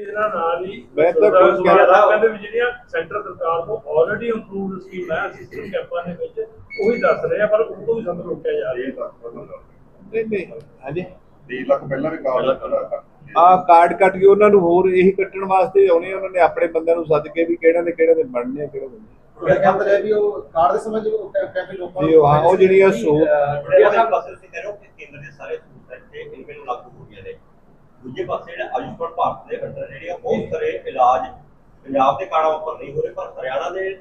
ਇਹਨਾਂ ਨਾਲ ਹੀ ਮੈਂ ਤਾਂ ਕੁਝ ਕਹਿ- ਸਾਹਿਬ ਕਹਿੰਦੇ ਵੀ ਜਿਹੜੀਆਂ ਸੈਂਟਰ ਸਰਕਾਰ ਤੋਂ ਆਲਰੇਡੀ ਅਪਰੂਵਡ ਸਕੀਮ ਹੈ ਸਿਸਟਮ ਕੈਂਪਾਂ ਦੇ ਵਿੱਚ ਉਹੀ ਦੱਸ ਰਹੇ ਆ ਪਰ ਉਹ ਤੋਂ ਵੀ ਸਾਨੂੰ ਰੋਕਿਆ ਜਾ ਰਿਹਾ। ਨਹੀਂ ਨਹੀਂ ਹਾਂਜੀ। 20 ਲੱਖ ਪਹਿਲਾਂ ਵੀ ਕਾਰਡ ਆ ਕਾਰਡ ਕੱਟ ਕੇ ਉਹਨਾਂ ਨੂੰ ਹੋਰ ਇਹੀ ਕੱਟਣ ਵਾਸਤੇ ਆਉਣੇ ਆ, ਉਹਨਾਂ ਨੇ ਆਪਣੇ ਬੰਦਿਆਂ ਨੂੰ ਸੱਦ ਕੇ ਵੀ ਕਿਹੜਾ ਦੇ ਕਿਹੜਾ ਦੇ ਬਣਨੇ ਆ ਕਿਹੜਾ ਬਣਨੇ ਉਹ ਜਿਹੜੀਆਂ ਸਹੂਲਤ- ਰਹੇ ਕੇਂਦਰ ਦੇ ਸਾਰੇ ਸਹੂਲਤਾਂ ਇੱਥੇ ਨੂੰ ਲਾਗੂ ਹੋ ਗਈਆਂ ਨੇ। ਦੂਜੇ ਪਾਸੇ ਜਿਹੜਾ ਆਯੁਸ਼ਮਾਨ ਭਾਰਤ ਦੇ ਅੰਡਰ ਜਿਹੜੀਆਂ ਬਹੁਤ ਸਾਰੇ ਇਲਾਜ ਪੰਜਾਬ ਦੇ ਕਾਰਡਾਂ ਉੱਪਰ ਨਹੀਂ ਹੋ ਰਹੇ ਪਰ ਹਰਿਆਣਾ ਦੇ ਵਿੱਚ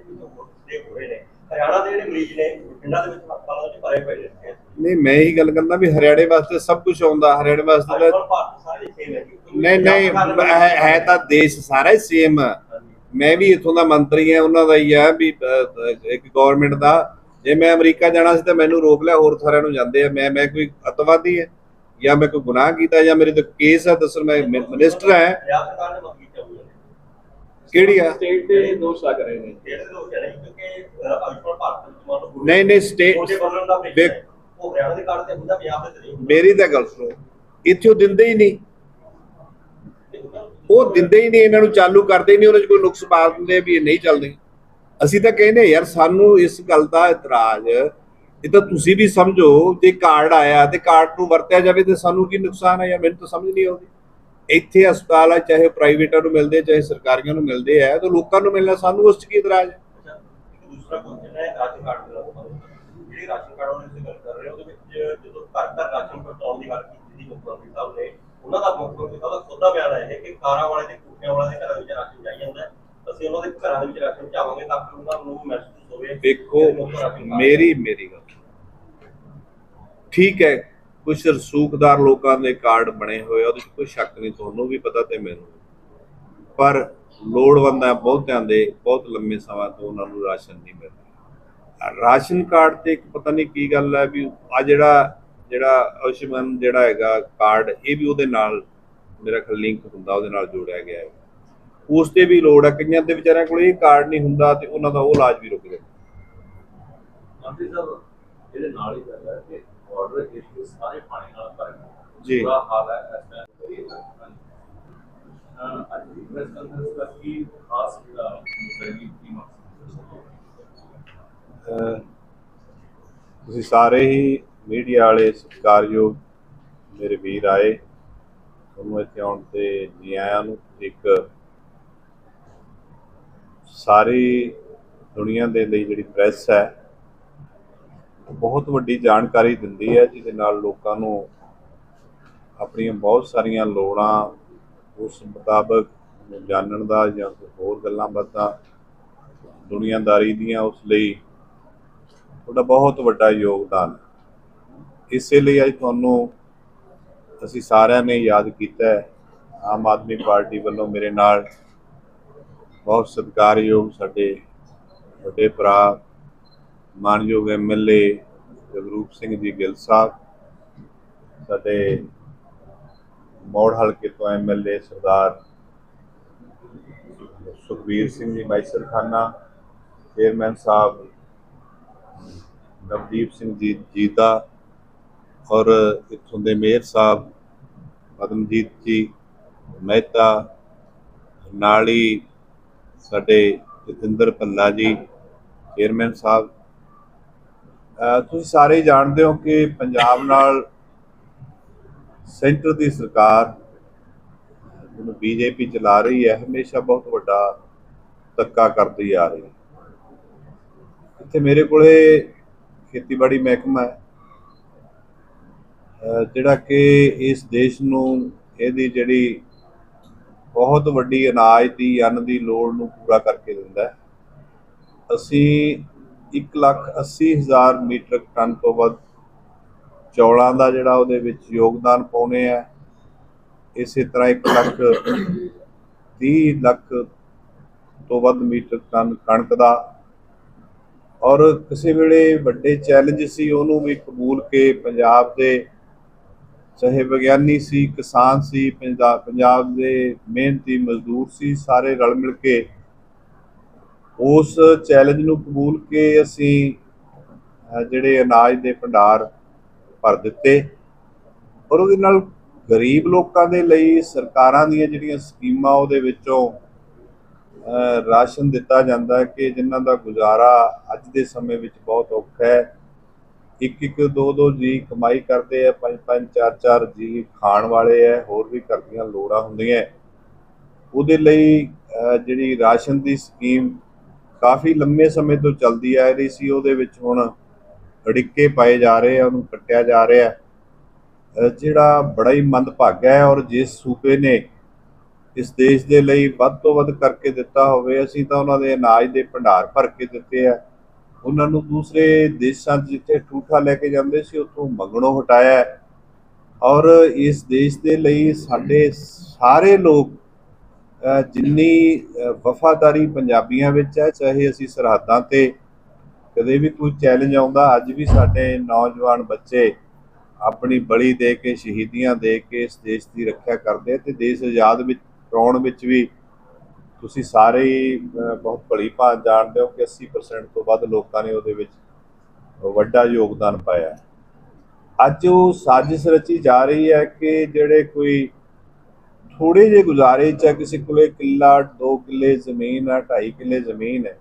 ਦੇ ਹੋ ਰਹੇ ਨੇ। ਹਰਿਆਣਾ ਦੇ ਜਿਹੜੇ ਮਰੀਜ਼ ਨੇ ਪਿੰਡਾਂ ਦੇ ਵਿੱਚ ਹਸਪਤਾਲਾਂ ਵਿੱਚ ਭਰੇ ਪਏ ਨੇ। ਨਹੀਂ ਮੈਂ ਇਹੀ ਗੱਲ ਕਰਦਾ ਵੀ ਹਰਿਆਣੇ ਵਾਸਤੇ ਸਭ ਕੁਝ ਆਉਂਦਾ ਹਰਿਆਣੇ ਵਾਸਤੇ ਤਾਂ ਆਯੁਸ਼ਮਾਨ ਭਾਰਤ ਸਾਰੇ ਸੇਮ ਹੈ ਕਿਉਂਕਿ ਨਹੀਂ ਨਹੀਂ ਹੈ ਤਾਂ ਦੇਸ਼ ਸਾਰਾ ਹੀ ਸੇਮ ਮੈਂ ਵੀ ਇਥੋਂ ਦਾ ਮੰਤਰੀ ਆ ਉਹਨਾਂ ਦਾ ਹੀ ਆ ਵੀ ਇੱਕ ਗਵਰਨਮੈਂਟ ਦਾ। ਜੇ ਮੈਂ ਅਮਰੀਕਾ ਜਾਣਾ ਸੀ ਤਾਂ ਮੈਨੂੰ ਰੋਕ ਲਿਆ ਹੋਰ ਸਾਰਿਆਂ ਨੂੰ ਜਾਂਦੇ ਆ। ਮੈਂ ਮੈਂ ਕੋਈ ਅਤਵਾਦੀ ਹੈ। ਜਾਂ ਮੈਂ ਕੋਈ ਗੁਨਾਹ ਕੀਤਾ ਜਾਂ ਮੇਰੇ ਤੇ ਕੇਸ ਆ ਦੱਸਣ ਮੈਂ ਮਿਨਿਸਟਰ ਹੈ। ਕਿਹੜੀ ਆ? ਸਟੇਟ ਦੇ ਦੋਸ਼ ਲੱਗ ਰਹੇ ਨੇ। ਨਹੀਂ ਨਹੀਂ ਸਟੇਟ ਮੇਰੀ ਤਾਂ ਗੱਲ ਸੁਣੋ ਇੱਥੇ ਉਹ ਦਿੰਦੇ ਹੀ ਨਹੀਂ। ਉਹ ਦਿੰਦੇ ਹੀ ਨਹੀਂ ਇਹਨਾਂ ਨੂੰ ਚਾਲੂ ਕਰਦੇ ਨਹੀਂ ਉਹਨਾਂ 'ਚ ਕੋਈ ਨੁਕਸ ਪਾ ਦਿੰਦੇ ਆ ਵੀ ਇਹ ਨਹੀਂ ਚੱਲਦੇ। ਅਸੀਂ ਤਾਂ ਕਹਿੰਦੇ ਯਾਰ ਸਾਨੂੰ ਇਸ ਗੱਲ ਦਾ ਇਤਰਾਜ਼ ਇਹ ਤਾਂ ਤੁਸੀਂ ਵੀ ਸਮਝੋ ਜੇ ਕਾਰਡ ਆਇਆ ਤੇ ਕਾਰਡ ਨੂੰ ਵਰਤਿਆ ਜਾਵੇ ਤੇ ਸਾਨੂੰ ਕੀ ਨੁਕਸਾਨ ਹੈ ਯਾਰ ਮੈਨੂੰ ਤਾਂ ਸਮਝ ਨਹੀਂ ਆਉਂਦੀ। ਇੱਥੇ ਹਸਪਤਾਲ ਆ ਚਾਹੇ ਪ੍ਰਾਈਵੇਟਾਂ ਨੂੰ ਮਿਲਦੇ ਚਾਹੇ ਸਰਕਾਰੀਆਂ ਨੂੰ ਮਿਲਦੇ ਆ ਤਾਂ ਲੋਕਾਂ ਨੂੰ ਮਿਲਣਾ ਸਾਨੂੰ ਉਸ 'ਚ ਕੀ ਇਤਰਾਜ਼ ਹੈ? ਦੂਸਰਾ ਕੁਐਸਚਨ ਹੈ ਰਾਸ਼ਨ ਕਾਰਡ ਦੇ ਜਿਹੜੇ ਰਾਸ਼ਨ ਕਾਰਡ ਤੁਸੀਂ ਗੱਲ ਕਰ ਰਹੇ ਹੋ ਉਹਦੇ ਵਿੱਚ ਜਦੋਂ ਘਰ ਘਰ ਰਾਸ਼ਨ ਪਹੁੰਚਾਉਣ ਦੀ ਗੱਲ ਕੀਤੀ ਸੀ ਮੁੱਖ ਮੰਤਰੀ ਸਾਹਿਬ ਨੇ ਉਹਨਾਂ ਦਾ ਮੁੱਖ ਮੰਤਰੀ ਸਾਹਿਬ ਦਾ ਖੁਦ ਬਿਆਨ ਹੈ ਕਿ ਕਾਰਾਂ ਵਾਲੇ ਤੇ ਕੁੱਟਿਆਂ ਵਾਲੇ ਦੇ ਘਰਾਂ ਵਿੱਚ ਰਾਸ਼ਨ ਜਾਈ ਜਾਂਦਾ। ਅਸੀਂ ਉਹਨਾਂ ਦੇ ਘਰਾਂ ਦੇ ਵਿੱਚ ਰਾਸ਼ਨ ਪਹੁੰਚਾਵਾਂਗੇ ਤਾਂ ਕਿ ਉਹਨਾਂ ਨੂੰ ਮਹਿਸੂਸ ਹੋਵੇ ਦੇਖੋ ਮੇਰੀ ਮੇਰੀ ਗੱਲ ਠੀਕ ਹੈ ਕੁਝ ਰਸੂਖਦਾਰ ਲੋਕਾਂ ਦੇ ਕਾਰਡ ਬਣੇ ਹੋਏ ਉਹਦੇ 'ਚ ਕੋਈ ਸ਼ੱਕ ਨਹੀਂ, ਤੁਹਾਨੂੰ ਵੀ ਪਤਾ ਤੇ ਮੈਨੂੰ ਪਰ ਲੋੜਵੰਦਾਂ ਬਹੁਤਿਆਂ ਦੇ ਬਹੁਤ ਲੰਮੇ ਸਮਾਂ ਤੋਂ ਉਹਨਾਂ ਨੂੰ ਰਾਸ਼ਨ ਨਹੀਂ ਮਿਲ ਰਿਹਾ। ਰਾਸ਼ਨ ਕਾਰਡ ਤੇ ਇੱਕ ਪਤਾ ਨਹੀਂ ਕੀ ਗੱਲ ਹੈ ਵੀ ਆ ਜਿਹੜਾ ਜਿਹੜਾ ਆਯੁਸ਼ਮਾਨ ਜਿਹੜਾ ਹੈਗਾ ਕਾਰਡ, ਇਹ ਵੀ ਉਹਦੇ ਨਾਲ ਮੇਰਾ ਖਿਆਲ ਲਿੰਕ ਹੁੰਦਾ, ਉਹਦੇ ਨਾਲ ਜੋੜਿਆ ਗਿਆ ਹੈ। ਉਸ ਤੇ ਵੀ ਲੋੜ ਹੈ, ਕਈਆਂ ਦੇ ਵਿਚਾਰਿਆਂ ਕੋਲ ਇਹ ਕਾਰਡ ਨਹੀਂ ਹੁੰਦਾ ਤੇ ਉਹਨਾਂ ਦਾ ਉਹ ਇਲਾਜ ਵੀ ਰੁਕ ਜਾਂਦਾ। ਮੰਤਰੀ ਸਾਹਿਬ, ਇਹਦੇ ਨਾਲ ਹੀ ਗੱਲ ਹੈ ਕਿ ਆਰਡਰ ਇਸ਼ੂ ਸਾਰੇ ਪਾਣੀ ਨਾਲ ਭਰੇ ਹੋਏ ਨੇ। ਜੀ। ਬੁਰਾ ਹਾਲ ਹੈ ਇਸ ਟਾਈਮ ਅਹ ਅੱਜ ਦੀ ਪ੍ਰੈਸ ਕਾਨਫਰੰਸ ਦਾ ਕੀ ਖਾਸ ਜਿਹੜਾ ਮੁੱਦਾ ਕੀ ਮਕਸਦ ਅਹ ਤੁਸੀਂ ਸਾਰੇ ਹੀ ਮੀਡੀਆ ਵਾਲੇ ਸਤਿਕਾਰਯੋਗ ਮੇਰੇ ਵੀਰ ਆਏ ਤੁਹਾਨੂੰ ਇੱਥੇ ਆਉਣ ਤੇ ਜੀ ਆਇਆਂ ਨੂੰ ਇੱਕ ਸਾਰੀ ਦੁਨੀਆ ਦੇ ਲਈ ਜਿਹੜੀ ਪ੍ਰੈਸ ਹੈ ਬਹੁਤ ਵੱਡੀ ਜਾਣਕਾਰੀ ਦਿੰਦੀ ਹੈ, ਜਿਹਦੇ ਨਾਲ ਲੋਕਾਂ ਨੂੰ ਆਪਣੀਆਂ ਬਹੁਤ ਸਾਰੀਆਂ ਲੋੜਾਂ ਉਸ ਮੁਤਾਬਕ ਜਾਣਨ ਦਾ ਜਾਂ ਹੋਰ ਗੱਲਾਂ ਬਾਤਾਂ ਦੁਨੀਆਦਾਰੀ ਦੀਆਂ ਉਸ ਲਈ ਤੁਹਾਡਾ ਬਹੁਤ ਵੱਡਾ ਯੋਗਦਾਨ ਹੈ। ਇਸੇ ਲਈ ਅੱਜ ਤੁਹਾਨੂੰ ਅਸੀਂ ਸਾਰਿਆਂ ਨੇ ਯਾਦ ਕੀਤਾ ਹੈ, ਆਮ ਆਦਮੀ ਪਾਰਟੀ ਵੱਲੋਂ ਮੇਰੇ ਨਾਲ ਬਹੁਤ ਸਤਿਕਾਰਯੋਗ ਸਾਡੇ ਵੱਡੇ ਭਰਾ ਮਾਨਯੋਗ ਐਮਐਲਏ ਜਗਰੂਪ ਸਿੰਘ ਜੀ ਗਿੱਲ ਸਾਹਿਬ, ਸਾਡੇ ਮੌੜ ਹਲਕੇ ਤੋਂ ਐਮਐਲਏ ਸਰਦਾਰ ਸੁਖਬੀਰ ਸਿੰਘ ਜੀ ਮੈਸਰ ਖਾਨਾ ਚੇਅਰਮੈਨ ਸਾਹਿਬ ਨਵਦੀਪ ਸਿੰਘ ਜੀ ਜੀਤਾ ਔਰ ਇੱਥੋਂ ਦੇ ਮੇਅਰ ਸਾਹਿਬ ਪਦਮਜੀਤ ਜੀ ਮਹਿਤਾ, ਨਾਲੀ ਸਾਡੇ ਜਤਿੰਦਰ ਭੱਲਾ ਜੀ, ਚੇਅਰਮੈਨ ਸਾਹਿਬ ਤੁਸੀਂ ਸਾਰੇ ਜਾਣਦੇ ਹੋ ਕਿ ਪੰਜਾਬ ਨਾਲ ਸੈਂਟਰ ਦੀ ਸਰਕਾਰ ਜਿਹਨੂੰ ਬੀਜੇਪੀ ਚਲਾ ਰਹੀ ਹੈ, ਹਮੇਸ਼ਾ ਬਹੁਤ ਵੱਡਾ ਧੱਕਾ ਕਰਦੀ ਆ ਰਹੀ ਹੈ। ਇੱਥੇ ਮੇਰੇ ਕੋਲੇ ਖੇਤੀਬਾੜੀ ਮਹਿਕਮਾ ਹੈ। ਜਿਹੜਾ ਕਿ ਇਸ ਦੇਸ਼ ਨੂੰ, ਇਹਦੀ ਜਿਹੜੀ ਬਹੁਤ ਵੱਡੀ ਅਨਾਜ ਦੀ, ਅੰਨ ਦੀ ਲੋੜ ਨੂੰ ਪੂਰਾ ਕਰਕੇ ਦਿੰਦਾ ਹੈ। ਅਸੀਂ 180000 ਮੀਟ੍ਰਿਕ ਟਨ ਤੋਂ ਵੱਧ ਚੌਲਾਂ ਦਾ ਜਿਹੜਾ ਉਹਦੇ ਵਿੱਚ ਯੋਗਦਾਨ ਪਾਉਨੇ ਆ। ਇਸੇ ਤਰ੍ਹਾਂ 1 ਲੱਖ 30 ਲੱਖ ਤੋਂ ਵੱਧ ਮੀਟ੍ਰਿਕ ਟਨ ਕਣਕ ਦਾ। ਔਰ ਕਿਸੇ ਵੇਲੇ ਵੱਡੇ ਚੈਲੰਜ ਸੀ, ਉਹਨੂੰ ਵੀ ਕਬੂਲ ਕੇ ਪੰਜਾਬ ਦੇ ਚਾਹੇ ਵਿਗਿਆਨੀ ਸੀ, ਕਿਸਾਨ ਸੀ, ਪੰਜਾਬ ਦੇ ਮਿਹਨਤੀ ਮਜ਼ਦੂਰ ਸੀ, ਸਾਰੇ ਰਲ ਮਿਲ ਕੇ ਉਸ ਚੈਲੰਜ ਨੂੰ ਕਬੂਲ ਕੇ ਅਸੀਂ ਜਿਹੜੇ ਅਨਾਜ ਦੇ ਭੰਡਾਰ ਭਰ ਦਿੱਤੇ ਔਰ ਉਹਦੇ ਨਾਲ ਗਰੀਬ ਲੋਕਾਂ ਦੇ ਲਈ ਸਰਕਾਰਾਂ ਦੀਆਂ ਜਿਹੜੀਆਂ ਸਕੀਮਾਂ ਉਹਦੇ ਵਿੱਚੋਂ ਰਾਸ਼ਨ ਦਿੱਤਾ ਜਾਂਦਾ ਕਿ ਜਿਨ੍ਹਾਂ ਦਾ ਗੁਜ਼ਾਰਾ ਅੱਜ ਦੇ ਸਮੇਂ ਵਿੱਚ ਬਹੁਤ ਔਖਾ ਹੈ। ਇੱਕ ਇੱਕ ਦੋ ਦੋ ਜੀ ਕਮਾਈ ਕਰਦੇ ਆ ਪੰਜ ਪੰਜ ਚਾਰ ਚਾਰ ਜੀ ਖਾਣ ਵਾਲੇ ਆ ਹੋਰ ਵੀ ਘਰ ਦੀਆਂ ਲੋੜਾਂ ਹੁੰਦੀਆਂ ਉਹਦੇ ਲਈ ਜਿਹੜੀ ਰਾਸ਼ਨ ਦੀ ਸਕੀਮ ਕਾਫੀ ਲੰਮੇ ਸਮੇਂ ਤੋਂ ਚੱਲਦੀ ਆ ਰਹੀ ਸੀ, ਉਹਦੇ ਵਿੱਚ ਹੁਣ ਅੜਿੱਕੇ ਪਾਏ ਜਾ ਰਹੇ ਆ, ਉਹਨੂੰ ਕੱਟਿਆ ਜਾ ਰਿਹਾ ਜਿਹੜਾ ਬੜਾ ਹੀ ਮੰਦਭਾਗਾ ਹੈ ਔਰ ਜਿਸ ਸੂਬੇ ਨੇ ਇਸ ਦੇਸ਼ ਦੇ ਲਈ ਵੱਧ ਤੋਂ ਵੱਧ ਕਰਕੇ ਦਿੱਤਾ ਹੋਵੇ, ਅਸੀਂ ਤਾਂ ਉਹਨਾਂ ਦੇ ਅਨਾਜ ਦੇ ਭੰਡਾਰ ਭਰ ਕੇ ਦਿੱਤੇ ਆ। ਉਹਨਾਂ ਨੂੰ ਦੂਸਰੇ ਦੇਸ਼ਾਂ 'ਚ ਜਿੱਥੇ ਠੂਠਾ ਲੈ ਕੇ ਜਾਂਦੇ ਸੀ, ਉੱਥੋਂ ਮੰਗਣੋਂ ਹਟਾਇਆ ਔਰ ਇਸ ਦੇਸ਼ ਦੇ ਲਈ ਸਾਡੇ ਸਾਰੇ ਲੋਕ ਜਿੰਨੀ ਵਫਾਦਾਰੀ ਪੰਜਾਬੀਆਂ ਵਿੱਚ ਹੈ, ਚਾਹੇ ਅਸੀਂ ਸਰਹੱਦਾਂ ਤੇ ਕਦੇ ਵੀ ਕੋਈ ਚੈਲੰਜ ਆਉਂਦਾ, ਅੱਜ ਵੀ ਸਾਡੇ ਨੌਜਵਾਨ ਬੱਚੇ ਆਪਣੀ ਬਲੀ ਦੇ ਕੇ, ਸ਼ਹੀਦੀਆਂ ਦੇ ਕੇ ਇਸ ਦੇਸ਼ ਦੀ ਰੱਖਿਆ ਕਰਦੇ ਆ ਤੇ ਦੇਸ਼ ਆਜ਼ਾਦ ਵਿੱਚ, ਕਰਾਉਣ ਵਿੱਚ ਵੀ ਤੁਸੀਂ ਸਾਰੇ ਬਹੁਤ ਭਲੀ ਭਾਂਤ ਜਾਣਦੇ ਹੋ ਕਿ 80% ਤੋਂ ਵੱਧ ਲੋਕਾਂ ਨੇ ਉਹਦੇ ਵਿੱਚ ਵੱਡਾ ਯੋਗਦਾਨ ਪਾਇਆ। ਅੱਜ ਉਹ ਸਾਜ਼ਿਸ਼ ਰਚੀ ਜਾ ਰਹੀ ਹੈ ਕਿ ਜਿਹੜੇ ਕੋਈ ਥੋੜੇ ਜਿਹੇ ਗੁਜ਼ਾਰੇ ਚ ਹੈ, ਕਿਸੇ ਕੋਲੇ ਕਿੱਲਾ 2 ਕਿੱਲੇ ਜ਼ਮੀਨ ਹੈ 2.5 ਕਿੱਲੇ ਜ਼ਮੀਨ ਹੈ।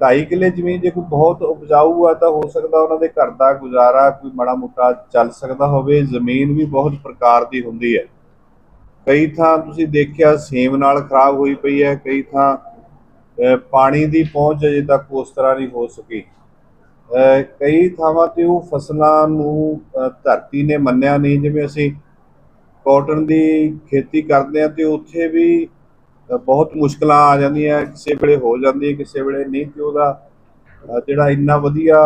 2.5 ਕਿੱਲੇ ਜ਼ਮੀਨ ਜੇ ਕੋਈ ਬਹੁਤ ਉਪਜਾਊ ਆ ਤਾਂ ਹੋ ਸਕਦਾ ਉਹਨਾਂ ਦੇ ਘਰ ਦਾ ਗੁਜ਼ਾਰਾ ਕੋਈ ਮਾੜਾ ਮੋਟਾ ਚੱਲ ਸਕਦਾ ਹੋਵੇ ਜ਼ਮੀਨ ਵੀ ਬਹੁਤ ਪ੍ਰਕਾਰ ਦੀ ਹੁੰਦੀ ਹੈ। ਕਈ ਥਾਂ ਤੁਸੀਂ ਦੇਖਿਆ ਸੇਮ ਨਾਲ ਖਰਾਬ ਹੋਈ ਪਈ ਹੈ ਕਈ ਥਾਂ ਪਾਣੀ ਦੀ ਪਹੁੰਚ ਅਜੇ ਤੱਕ ਉਸ ਤਰ੍ਹਾਂ ਨਹੀਂ ਹੋ ਸਕੀ। ਕਈ ਥਾਵਾਂ ਤੇ ਉਹ ਫਸਲਾਂ ਨੂੰ ਧਰਤੀ ਨੇ ਮੰਨਿਆ ਨਹੀਂ ਜਿਵੇਂ ਅਸੀਂ ਕਾਟਨ ਦੀ ਖੇਤੀ ਕਰਦੇ ਆ ਤੇ ਉੱਥੇ ਵੀ ਬਹੁਤ ਮੁਸ਼ਕਲਾਂ ਆ ਜਾਂਦੀਆਂ, ਕਿਸੇ ਵੇਲੇ ਹੋ ਜਾਂਦੀ ਹੈ, ਕਿਸੇ ਵੇਲੇ ਨਹੀਂ, ਤੇ ਉਹਦਾ ਜਿਹੜਾ ਇੰਨਾ ਵਧੀਆ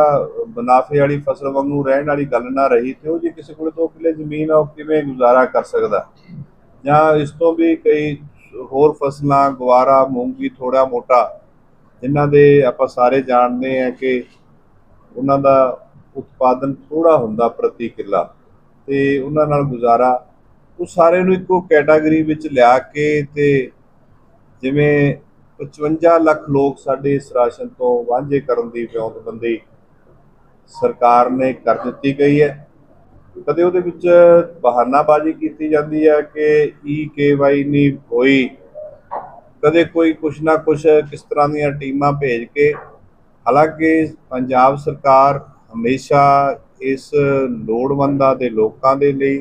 ਮੁਨਾਫੇ ਵਾਲੀ ਫਸਲ ਵਾਂਗੂ ਰਹਿਣ ਵਾਲੀ ਗੱਲ ਨਾ ਰਹੀ, ਤੇ ਉਹ ਜੇ ਕਿਸੇ ਕੋਲ 2 ਕਿੱਲੇ ਜ਼ਮੀਨ ਆ, ਉਹ ਕਿਵੇਂ ਗੁਜ਼ਾਰਾ ਕਰ ਸਕਦਾ? ਜਾਂ ਇਸ ਤੋਂ ਵੀ ਕਈ ਹੋਰ ਫਸਲਾਂ ਗਵਾਰਾ ਮੂੰਗੀ ਥੋੜਾ ਮੋਟਾ, ਜਿਨ੍ਹਾਂ ਦੇ ਆਪਾਂ ਸਾਰੇ ਜਾਣਦੇ ਆ ਕਿ ਉਹਨਾਂ ਦਾ ਉਤਪਾਦਨ ਥੋੜਾ ਹੁੰਦਾ ਪ੍ਰਤੀ ਕਿੱਲਾ, ਤੇ ਉਹਨਾਂ ਨਾਲ ਗੁਜ਼ਾਰਾ ਉਹ ਸਾਰੇ ਨੂੰ ਇੱਕੋ ਕੈਟਾਗਰੀ ਵਿੱਚ ਲਿਆ ਕੇ ਤੇ ਜਿਵੇਂ 55 ਲੱਖ ਲੋਕ ਸਾਡੇ ਇਸ ਰਾਸ਼ਨ ਤੋਂ ਵਾਂਝੇ ਕਰਨ ਦੀ ਵਿਉਂਤਬੰਦੀ ਸਰਕਾਰ ਨੇ ਕਰ ਦਿੱਤੀ ਗਈ ਹੈ। ਕਦੇ ਉਹਦੇ ਵਿੱਚ ਬਹਾਨਾਬਾਜ਼ੀ ਕੀਤੀ ਜਾਂਦੀ ਹੈ ਕਿ ਈ ਕੇਵਾਈ ਨਹੀਂ ਹੋਈ। ਕਦੇ ਕੋਈ ਕੁਛ ਨਾ ਕੁਛ ਕਿਸ ਤਰ੍ਹਾਂ ਦੀਆਂ ਟੀਮਾਂ ਭੇਜ ਕੇ ਹਾਲਾਂਕਿ ਪੰਜਾਬ ਸਰਕਾਰ ਹਮੇਸ਼ਾ ਇਸ ਲੋੜਵੰਦਾਂ ਦੇ ਲੋਕਾਂ ਦੇ ਲਈ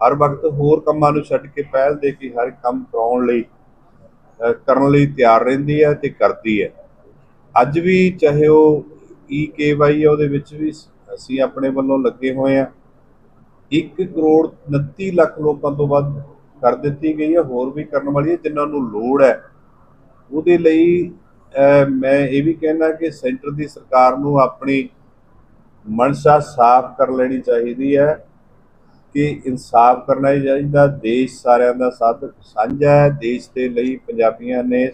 ਹਰ ਵਕਤ ਹੋਰ ਕੰਮਾਂ ਨੂੰ ਛੱਡ ਕੇ ਪਹਿਲ ਦੇ ਕੇ ਹਰ ਕੰਮ ਕਰਾਉਣ ਲਈ ਕਰਨ ਲਈ ਤਿਆਰ ਰਹਿੰਦੀ ਹੈ ਤੇ ਕਰਦੀ ਹੈ। ਅੱਜ ਵੀ ਚਾਹੇ ਉਹ ਈ ਕੇਵਾਈ ਹੈ ਉਹਦੇ ਵਿੱਚ ਵੀ ਅਸੀਂ ਆਪਣੇ ਵੱਲੋਂ ਲੱਗੇ ਹੋਏ ਆ 1 ਕਰੋੜ 29 ਲੱਖ ਲੋਕਾਂ ਤੋਂ ਵੱਧ ਕਰ ਦਿੱਤੀ ਗਈ ਹੈ, ਹੋਰ ਵੀ ਕਰਨ ਵਾਲੀ ਹੈ, ਜਿਨ੍ਹਾਂ ਨੂੰ ਲੋੜ ਹੈ। ਉਹਦੇ ਲਈ ਮੈਂ ਇਹ ਵੀ ਕਹਿਣਾ ਕਿ ਸੈਂਟਰ ਦੀ ਸਰਕਾਰ ਨੂੰ ਆਪਣੀ ਮਨਸ਼ਾ ਸਾਫ਼ ਕਰ ਲੈਣੀ ਚਾਹੀਦੀ ਹੈ। ਕਿ ਇਨਸਾਫ ਕਰਨਾ ਹੀ ਚਾਹੀਦਾ। ਦੇਸ਼ ਸਾਰਿਆਂ ਦਾ ਸਾਥ ਸਾਂਝਾ ਹੈ। ਦੇਸ਼ ਦੇ ਲਈ ਪੰਜਾਬੀਆਂ ਨੇ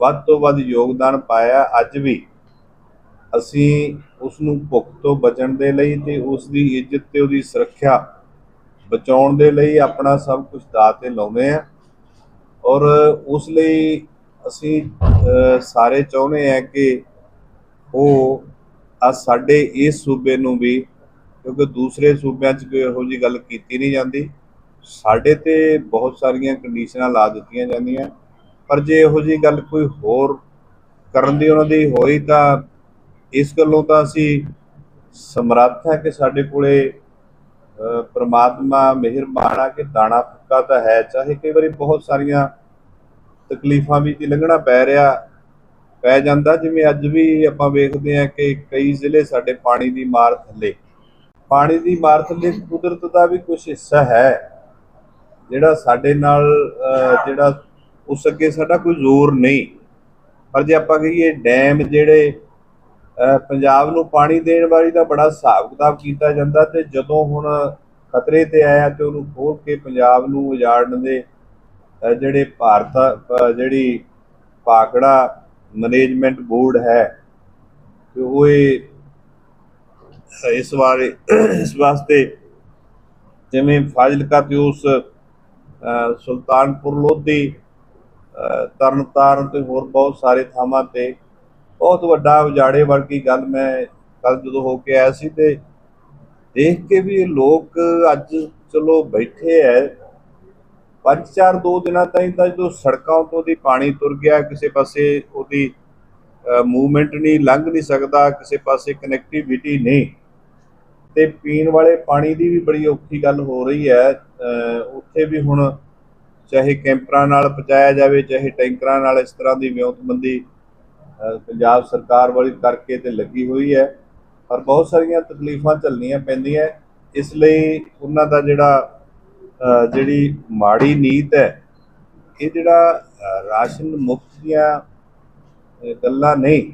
ਵੱਧ ਤੋਂ ਵੱਧ ਯੋਗਦਾਨ ਪਾਇਆ। ਅੱਜ ਵੀ ਅਸੀਂ ਉਸ ਨੂੰ ਭੁੱਖ ਤੋਂ ਬਚਣ ਦੇ ਲਈ ਤੇ ਉਸ ਦੀ ਇੱਜ਼ਤ ਤੇ ਉਹਦੀ ਸੁਰੱਖਿਆ ਬਚਾਉਣ ਦੇ ਲਈ ਆਪਣਾ ਸਭ ਕੁਝ ਦਾਅ ਤੇ ਲਾਉਂਦੇ ਆ ਔਰ ਉਸ ਲਈ ਅਸੀਂ ਸਾਰੇ ਚਾਹੁੰਦੇ ਆ ਕਿ ਉਹ ਆ ਸਾਡੇ ਇਸ ਸੂਬੇ ਨੂੰ ਵੀ ਕਿਉਂਕਿ ਦੂਸਰੇ ਸੂਬਿਆਂ 'ਚ ਕੋਈ ਇਹੋ ਜੀ ਗੱਲ ਕੀਤੀ ਨਹੀਂ ਜਾਂਦੀ। ਸਾਡੇ ਤੇ ਬਹੁਤ ਸਾਰੀਆਂ ਕੰਡੀਸ਼ਨਾਂ ਲਾ ਦਿੱਤੀਆਂ ਜਾਂਦੀਆਂ। ਪਰ ਜੇ ਇਹੋ ਜੀ ਗੱਲ ਕੋਈ ਹੋਰ ਕਰਨ ਦੀ ਉਹਨਾਂ ਦੀ ਹੋਈ ਤਾਂ ਇਸ ਗੱਲੋਂ ਤਾਂ ਅਸੀਂ ਸਮਰੱਥ ਹੈ ਕਿ ਸਾਡੇ ਕੋਲੇ ਅਹ, ਪ੍ਰਮਾਤਮਾ ਮਿਹਰਬਾਨ ਆ ਕਿ ਦਾਣਾ ਫੁੱਕਾ ਤਾਂ ਹੈ। ਚਾਹੇ ਕਈ ਵਾਰੀ ਬਹੁਤ ਸਾਰੀਆਂ ਤਕਲੀਫਾਂ ਵੀ ਦੀ ਲੰਘਣਾ ਪੈ ਰਿਹਾ ਪੈ ਜਾਂਦਾ। ਜਿਵੇਂ ਅੱਜ ਵੀ ਆਪਾਂ ਵੇਖਦੇ ਹਾਂ ਕਿ ਕਈ ਜ਼ਿਲ੍ਹੇ ਸਾਡੇ ਪਾਣੀ ਦੀ ਮਾਰ ਥੱਲੇ। ਪਾਣੀ ਦੀ ਮਾਰ ਥੱਲੇ ਕੁਦਰਤ ਦਾ ਵੀ ਕੁਝ ਹਿੱਸਾ ਹੈ। ਜਿਹੜਾ ਸਾਡੇ ਨਾਲ ਜਿਹੜਾ ਉਸ ਅੱਗੇ ਸਾਡਾ ਕੋਈ ਜ਼ੋਰ ਨਹੀਂ। ਪਰ ਜੇ ਆਪਾਂ ਕਹੀਏ ਡੈਮ ਜਿਹੜੇ ਪੰਜਾਬ ਨੂੰ ਪਾਣੀ ਦੇਣ ਵਾਲੀ ਦਾ ਬੜਾ ਹਿਸਾਬ ਕਿਤਾਬ ਕੀਤਾ ਜਾਂਦਾ ਤੇ ਜਦੋਂ ਹੁਣ ਖਤਰੇ ਤੇ ਆਇਆ ਤੇ ਉਹਨੂੰ ਖੋਲ ਕੇ ਪੰਜਾਬ ਨੂੰ ਉਜਾੜਨ ਦੇ ਜਿਹੜੇ ਭਾਰਤ ਜਿਹੜੀ ਪਾਕੜਾ ਮੈਨੇਜਮੈਂਟ ਬੋਰਡ ਹੈ, ਤੇ ਉਹ ਇਹ ਇਸ ਬਾਰੇ ਇਸ ਵਾਸਤੇ ਜਿਵੇਂ ਫਾਜ਼ਿਲਕਾ ਤੇ ਉਸ ਸੁਲਤਾਨਪੁਰ ਲੋਧੀ ਅਹ, ਤਰਨਤਾਰਨ ਤੇ ਹੋਰ ਬਹੁਤ ਸਾਰੇ ਥਾਵਾਂ ਤੇ ਬਹੁਤ ਵੱਡਾ ਉਜਾੜੇ ਵਰਗੀ ਗੱਲ ਮੈਂ ਕੱਲ ਜਦੋਂ ਹੋ ਕੇ ਆਇਆ ਸੀ ਤੇ ਦੇਖ ਕੇ ਵੀ ਲੋਕ ਅੱਜ ਚਲੋ ਬੈਠੇ ਐ। ਪੰਜ ਚਾਰ ਦੋ ਦਿਨਾਂ ਤਾਈਂ ਤਾਂ ਜਦੋਂ ਸੜਕਾਂ ਤੋਂ ਦੀ ਪਾਣੀ ਤੁਰ ਗਿਆ ਕਿਸੇ ਪਾਸੇ ਉਹਦੀ ਮੂਵਮੈਂਟ ਨਹੀਂ, ਲੰਘ ਨਹੀਂ ਸਕਦਾ, ਕਿਸੇ ਪਾਸੇ ਕਨੈਕਟੀਵਿਟੀ ਨਹੀਂ। ਤੇ ਪੀਣ ਵਾਲੇ ਪਾਣੀ ਦੀ ਵੀ ਬੜੀ ਔਖੀ ਗੱਲ ਹੋ ਰਹੀ ਹੈ। ਉੱਥੇ ਵੀ ਹੁਣ ਚਾਹੇ ਕੈਂਪਰਾਂ ਨਾਲ ਪਹੁੰਚਾਇਆ ਜਾਵੇ, ਚਾਹੇ ਟੈਂਕਰਾਂ ਨਾਲ ਇਸ ਤਰ੍ਹਾਂ ਦੀ ਵਿਉਂਤਬੰਦੀ ਪੰਜਾਬ ਸਰਕਾਰ ਵਾਲੀ ਕਰਕੇ ਤੇ ਲੱਗੀ ਹੋਈ ਹੈ। ਪਰ ਬਹੁਤ ਸਾਰੀਆਂ ਤਕਲੀਫਾਂ ਝੱਲਣੀਆਂ ਪੈਂਦੀਆਂ। ਇਸ ਲਈ ਉਹਨਾਂ ਦਾ ਜਿਹੜਾ ਜਿਹੜੀ ਮਾੜੀ ਨੀਤ ਹੈ, ਇਹ ਜਿਹੜਾ ਰਾਸ਼ਨ ਮੁਕਤ ਦੀਆਂ ਗੱਲਾਂ ਨਹੀਂ।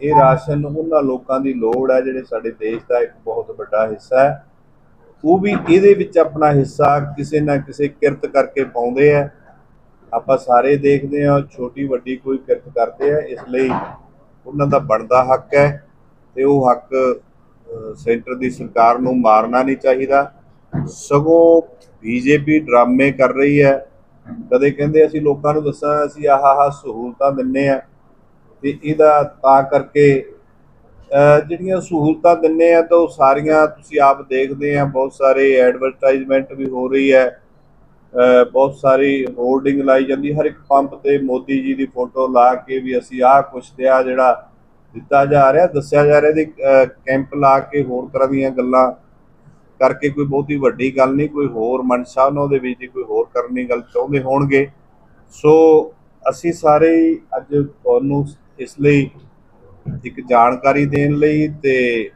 ਇਹ ਰਾਸ਼ਨ ਉਹਨਾਂ ਲੋਕਾਂ ਦੀ ਲੋੜ ਹੈ ਜਿਹੜੇ ਸਾਡੇ ਦੇਸ਼ ਦਾ ਇੱਕ ਬਹੁਤ ਵੱਡਾ ਹਿੱਸਾ ਹੈ। ਉਹ ਵੀ ਇਹਦੇ ਵਿੱਚ ਆਪਣਾ ਹਿੱਸਾ ਕਿਸੇ ਨਾ ਕਿਸੇ ਕਿਰਤ ਕਰਕੇ ਪਾਉਂਦੇ ਆ ਆਪਾਂ ਸਾਰੇ ਦੇਖਦੇ ਆ ਛੋਟੀ ਵੱਡੀ ਕੋਈ ਕਿਰਤ ਕਰਦੇ ਆ ਇਸ ਲਈ ਉਹਨਾਂ ਦਾ ਬਣਦਾ ਹੱਕ ਹੈ ਤੇ ਉਹ ਹੱਕ ਸੈਂਟਰ ਦੀ ਸਰਕਾਰ ਨੂੰ ਮਾਰਨਾ ਨਹੀਂ ਚਾਹੀਦਾ। ਸਗੋਂ ਬੀਜੇਪੀ ਡਰਾਮੇ ਕਰ ਰਹੀ ਹੈ। ਕਦੇ ਕਹਿੰਦੇ ਅਸੀਂ ਲੋਕਾਂ ਨੂੰ ਦੱਸਾਂ ਅਸੀਂ ਆਹ ਆਹ ਸਹੂਲਤਾਂ ਦਿੰਨੇ ਆ ਤੇ ਇਹਦਾ ਤਾਂ ਕਰਕੇ ਜਿਹੜੀਆਂ ਸਹੂਲਤਾਂ ਦਿੰਨੇ ਆ ਤਾਂ ਉਹ ਸਾਰੀਆਂ ਤੁਸੀਂ ਆਪ ਦੇਖਦੇ ਆ, ਬਹੁਤ ਸਾਰੇ ਐਡਵਰਟਾਈਜ਼ਮੈਂਟ ਵੀ ਹੋ ਰਹੀ ਹੈ ਬਹੁਤ ਸਾਰੀ ਹੋਰਡਿੰਗ ਲਾਈ ਜਾਂਦੀ, ਹਰ ਇੱਕ ਪੰਪ ਤੇ ਮੋਦੀ ਜੀ ਦੀ ਫੋਟੋ ਲਾ ਕੇ ਵੀ ਅਸੀਂ ਆਹ ਕੁਛ ਦਿਆ ਜਿਹੜਾ ਦਿੱਤਾ ਜਾ ਰਿਹਾ, ਦੱਸਿਆ ਜਾ ਰਿਹਾ ਦੀ ਕੈਂਪ ਲਾ ਕੇ ਹੋਰ ਤਰ੍ਹਾਂ ਦੀਆਂ ਗੱਲਾਂ ਕਰਕੇ ਕੋਈ ਬਹੁਤੀ ਵੱਡੀ ਗੱਲ ਨਹੀਂ, ਕੋਈ ਹੋਰ ਮਨਸ਼ਾ ਉਹਨਾਂ ਦੇ ਵਿੱਚ ਕੋਈ ਹੋਰ ਕਰਨੀ ਗੱਲ ਚਾਹੁੰਦੇ ਹੋਣਗੇ। ਸੋ ਅਸੀਂ ਸਾਰੇ ਅੱਜ ਤੁਹਾਨੂੰ ਇਸ ਲਈ ਇੱਕ ਜਾਣਕਾਰੀ ਦੇਣ ਲਈ ਤੇ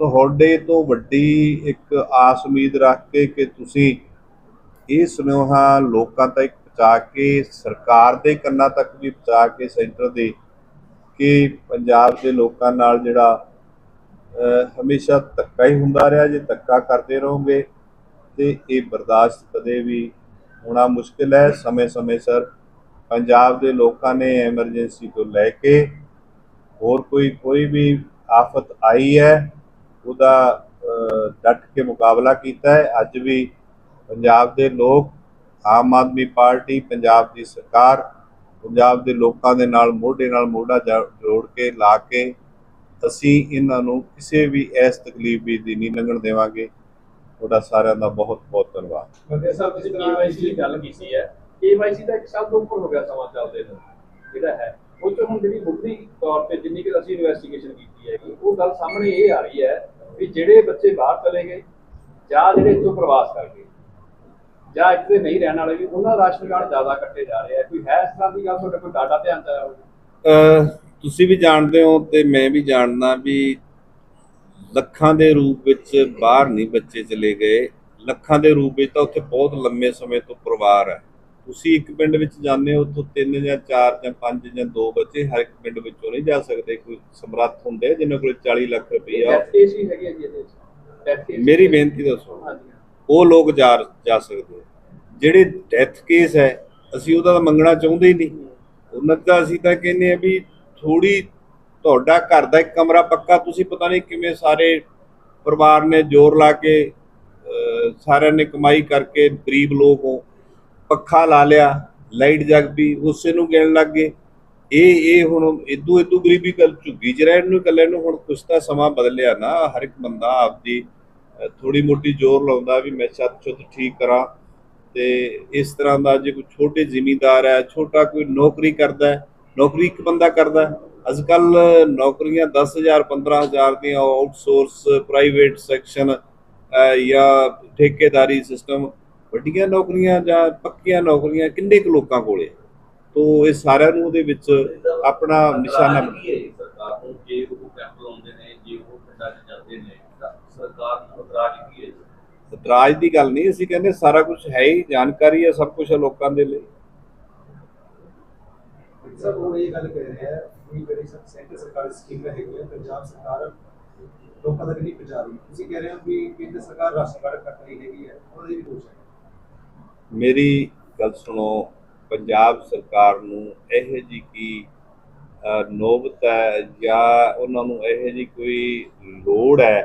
ਤੁਹਾਡੇ ਤੋਂ ਵੱਡੀ ਇੱਕ ਆਸ ਉਮੀਦ ਰੱਖ ਕੇ ਕਿ ਤੁਸੀਂ ਇਹ ਸੁਨੇਹਾ ਲੋਕਾਂ ਤੱਕ ਪਹੁੰਚਾ ਕੇ, ਸਰਕਾਰ ਦੇ ਕੰਨਾਂ ਤੱਕ ਵੀ ਪਹੁੰਚਾ ਕੇ, ਸੈਂਟਰ ਦੇ ਕਿ ਪੰਜਾਬ ਦੇ ਲੋਕਾਂ ਨਾਲ ਜਿਹੜਾ ਹਮੇਸ਼ਾ ਧੱਕਾ ਹੀ ਹੁੰਦਾ ਰਿਹਾ, ਜੇ ਧੱਕਾ ਕਰਦੇ ਰਹੋਗੇ ਤੇ ਇਹ ਬਰਦਾਸ਼ਤ ਕਦੇ ਵੀ ਹੋਣਾ ਮੁਸ਼ਕਿਲ ਹੈ। ਸਮੇਂ-ਸਮੇਂ ਸਿਰ ਪੰਜਾਬ ਦੇ ਲੋਕਾਂ ਨੇ ਐਮਰਜੈਂਸੀ ਤੋਂ ਲੈ ਕੇ ਹੋਰ ਕੋਈ ਕੋਈ ਵੀ ਆਫਤ ਆਈ ਹੈ ਉਹਦਾ ਅਹ, ਡਟ ਕੇ ਮੁਕਾਬਲਾ ਕੀਤਾ ਹੈ। ਅੱਜ ਵੀ ਪੰਜਾਬ ਦੇ ਲੋਕ ਆਮ ਆਦਮੀ ਪਾਰਟੀ ਪੰਜਾਬ ਦੀ ਸਰਕਾਰ ਪੰਜਾਬ ਦੇ ਲੋਕਾਂ ਦੇ ਨਾਲ ਮੋਢੇ ਨਾਲ ਮੋਢਾ ਜੋੜ ਕੇ ਲਾ ਕੇ ਅਸੀਂ ਇਹਨਾਂ ਨੂੰ ਕਿਸੇ ਵੀ ਇਸ ਤਕਲੀਫ ਵੀ ਦੀ ਨਹੀਂ ਲੰਘਣ ਦੇਵਾਂਗੇ। ਤੁਹਾਡਾ ਸਾਰਿਆਂ ਦਾ ਬਹੁਤ ਬਹੁਤ ਧੰਨਵਾਦ। ਬੰਦੇ ਸਾਹਿਬ ਤੁਸੀਂ ਗੱਲ ਕੀਤੀ ਹੈ। ਕੇਵਾਈਸੀ ਦਾ ਇੱਕ ਸਾਲ ਤੋਂ ਉੱਪਰ ਹੋ ਗਿਆ ਸਮਾਂ ਚੱਲਦੇ ਨੂੰ ਜਿਹੜਾ ਹੈ, ਉਹ ਚ ਹੁਣ ਜਿਹੜੀ ਮੁੱਢਲੀ ਤੌਰ ਤੇ ਜਿੰਨੀ ਕਿ ਅਸੀਂ ਇਨਵੈਸਟੀਗੇਸ਼ਨ ਕੀਤੀ ਹੈਗੀ ਉਹ ਗੱਲ ਸਾਹਮਣੇ ਇਹ ਆ ਰਹੀ ਹੈ ਵੀ ਜਿਹੜੇ ਬੱਚੇ ਬਾਹਰ ਚਲੇ ਗਏ ਜਾਂ ਜਿਹੜੇ ਇੱਥੋਂ ਪ੍ਰਵਾਸ ਕਰ ਗਏ ਜਾਂ ਇੱਥੇ ਨਹੀਂ ਰਹਿਣ ਵਾਲੇ ਵੀ, ਉਹਨਾਂ ਦਾ ਰਾਸ਼ਨ ਕਾਰਡ ਜ਼ਿਆਦਾ ਕੱਟੇ ਜਾ ਰਹੇ ਆ। ਕੋਈ ਹੈ ਇਸ ਤਰ੍ਹਾਂ ਦੀ ਗੱਲ ਤੁਹਾਡੇ ਕੋਈ ਡਾਟਾ ਧਿਆਨ ਚ ਆਇਆ ਹੋਵੇ ਤੁਸੀਂ ਵੀ ਜਾਣਦੇ ਹੋ ਤੇ ਮੈਂ ਵੀ ਜਾਣਦਾ ਵੀ ਲੱਖਾਂ ਦੇ ਰੂਪ ਵਿੱਚ ਬਾਹਰ ਨਹੀਂ ਬੱਚੇ ਚਲੇ ਗਏ। ਲੱਖਾਂ ਦੇ ਰੂਪ ਵਿੱਚ ਤਾਂ ਉੱਥੇ ਬਹੁਤ ਲੰਮੇ ਸਮੇਂ ਤੋਂ ਪਰਿਵਾਰ ਹੈ। ਤੁਸੀਂ ਇੱਕ ਪਿੰਡ ਵਿੱਚ ਜਾਂਦੇ ਹੋ ਉੱਥੋਂ ਤਿੰਨ ਜਾਂ ਚਾਰ ਜਾਂ ਪੰਜ ਜਾਂ ਦੋ ਬੱਚੇ ਹਰ ਇੱਕ ਪਿੰਡ ਵਿੱਚੋਂ ਨਹੀਂ ਜਾ ਸਕਦੇ ਕੋਈ ਸਮਰੱਥ ਹੁੰਦੇ ਜਿਨ੍ਹਾਂ ਕੋਲ 40 ਲੱਖ ਰੁਪਈਆ। ਡੈਥ ਕੇਸ ਵੀ ਹੈਗੇ ਆ ਜੀ ਇਹਦੇ ਵਿੱਚ। ਡੈਥ ਕੇਸ ਮੇਰੀ ਬੇਨਤੀ ਦੱਸੋ ਉਹ ਲੋਕ ਜਾ ਜਾ ਸਕਦੇ। ਜਿਹੜੇ ਡੈਥ ਕੇਸ ਹੈ ਅਸੀਂ ਉਹਦਾ ਤਾਂ ਮੰਗਣਾ ਚਾਹੁੰਦੇ ਹੀ ਨਹੀਂ। ਉਹਨਾਂ ਦਾ ਅਸੀਂ ਤਾਂ ਕਹਿੰਦੇ ਆ ਵੀ ਥੋੜੀ ਤੁਹਾਡਾ ਘਰ ਦਾ ਇੱਕ ਕਮਰਾ ਪੱਕਾ ਤੁਸੀਂ ਪਤਾ ਨਹੀਂ ਕਿਵੇਂ ਸਾਰੇ ਪਰਿਵਾਰ ਨੇ ਜ਼ੋਰ ਲਾ ਕੇ ਸਾਰਿਆਂ ਨੇ ਕਮਾਈ ਕਰਕੇ ਗਰੀਬ ਲੋਕ ਹੋ। ਪੱਖਾ ਲਾ ਲਿਆ, ਲਾਈਟ ਜਗ ਵੀ ਉਸੇ ਨੂੰ ਗਿਣ ਲੱਗ ਗਏ। ਇਹ ਇਹ ਹੁਣ ਇਦੂ ਇਦੂ ਗਰੀਬੀ ਕੱਲ ਝੁੱਗੀ ਚ ਰਹਿਣ ਨੂੰ ਇਕੱਲੇ ਨੂੰ ਹੁਣ ਕੁਛ ਤਾਂ ਸਮਾਂ ਬਦਲਿਆ ਨਾ। ਹਰ ਇੱਕ ਬੰਦਾ ਆਪਦੀ ਥੋੜੀ ਮੋਟੀ ਜ਼ੋਰ ਲਾਉਂਦਾ ਵੀ ਮੈਂ ਛੱਤ ਛੁੱਤ ਠੀਕ ਕਰਾਂ। ਤੇ ਇਸ ਤਰ੍ਹਾਂ ਦਾ ਜੇ ਕੋਈ ਛੋਟੇ ਜ਼ਿਮੀਂਦਾਰ ਹੈ, ਛੋਟਾ ਕੋਈ ਨੌਕਰੀ ਕਰਦਾ ਨੌਕਰੀ ਇੱਕ ਬੰਦਾ ਕਰਦਾ ਅੱਜ ਕੱਲ ਨੌਕਰੀਆਂ 10000 15000 ਦੀਆਂ ਆਊਟਸੋਰਸ ਪ੍ਰਾਈਵੇਟ ਸੈਕਸ਼ਨ ਜਾਂ ਠੇਕੇਦਾਰੀ ਸਿਸਟਮ ਵੱਡੀਆਂ ਨੌਕਰੀਆਂ ਜਾਂ ਪੱਕੀਆਂ ਨੌਕਰੀਆਂ ਕਿੰਨੇ ਕੁ ਲੋਕਾਂ ਕੋਲੇ? ਤੋ ਇਹ ਸਾਰਿਆਂ ਨੂੰ ਉਹਦੇ ਵਿੱਚ ਆਪਣਾ ਨਿਸ਼ਾਨਾ ਕੀ ਹੈ ਜੀ? ਸਰਕਾਰ ਨੂੰ ਜੇ ਉਹ ਕੈਂਪ ਲਾਉਂਦੇ ਨੇ ਜੇ ਉਹ ਪਿੰਡਾਂ 'ਚ ਜਾਂਦੇ ਨੇ ਤਾਂ ਸਰਕਾਰ ਨੂੰ ਇਤਰਾਜ਼ ਕੀ ਹੈ ਜੀ? ਇਤਰਾਜ਼ ਦੀ ਗੱਲ ਨਹੀਂ ਅਸੀਂ ਕਹਿੰਦੇ ਸਾਰਾ ਕੁਝ ਹੈ ਹੀ ਜਾਣਕਾਰੀ ਹੈ ਸਭ ਕੁਝ ਹੈ ਲੋਕਾਂ ਦੇ ਲਈ। ਸਰ ਉਹ ਇਹ ਗੱਲ ਕਹਿ ਰਹੇ ਹੈ ਵੀ ਜਿਹੜੀ ਸਰ ਸੈਂਟਰ ਸਰਕਾਰ ਸਕੀਮ ਹੈਗੀ ਹੈ ਪੰਜਾਬ ਸਰਕਾਰ ਲੋਕਾਂ ਤੱਕ ਨਹੀਂ ਪਹੁੰਚਾ ਰਹੀ। ਤੁਸੀਂ ਕਹਿ ਰਹੇ ਹੋ ਵੀ ਕੇਂਦਰ ਸਰਕਾਰ ਰਾਸ਼ਨ ਕਾਰਡ ਕੱਟ ਰਹੀ ਹੈਗੀ ਹੈ ਉਹਦੀ ਵੀ ਦੋਸ਼ ਹੈ ਮੇਰੀ ਗੱਲ ਸੁਣੋ ਪੰਜਾਬ ਸਰਕਾਰ ਨੂੰ ਇਹੋ ਜੀ ਕੀ ਅਹ, ਨੌਬਤ ਹੈ ਜਾਂ ਉਹਨਾਂ ਨੂੰ ਇਹੋ ਜੀ ਕੋਈ ਲੋੜ ਹੈ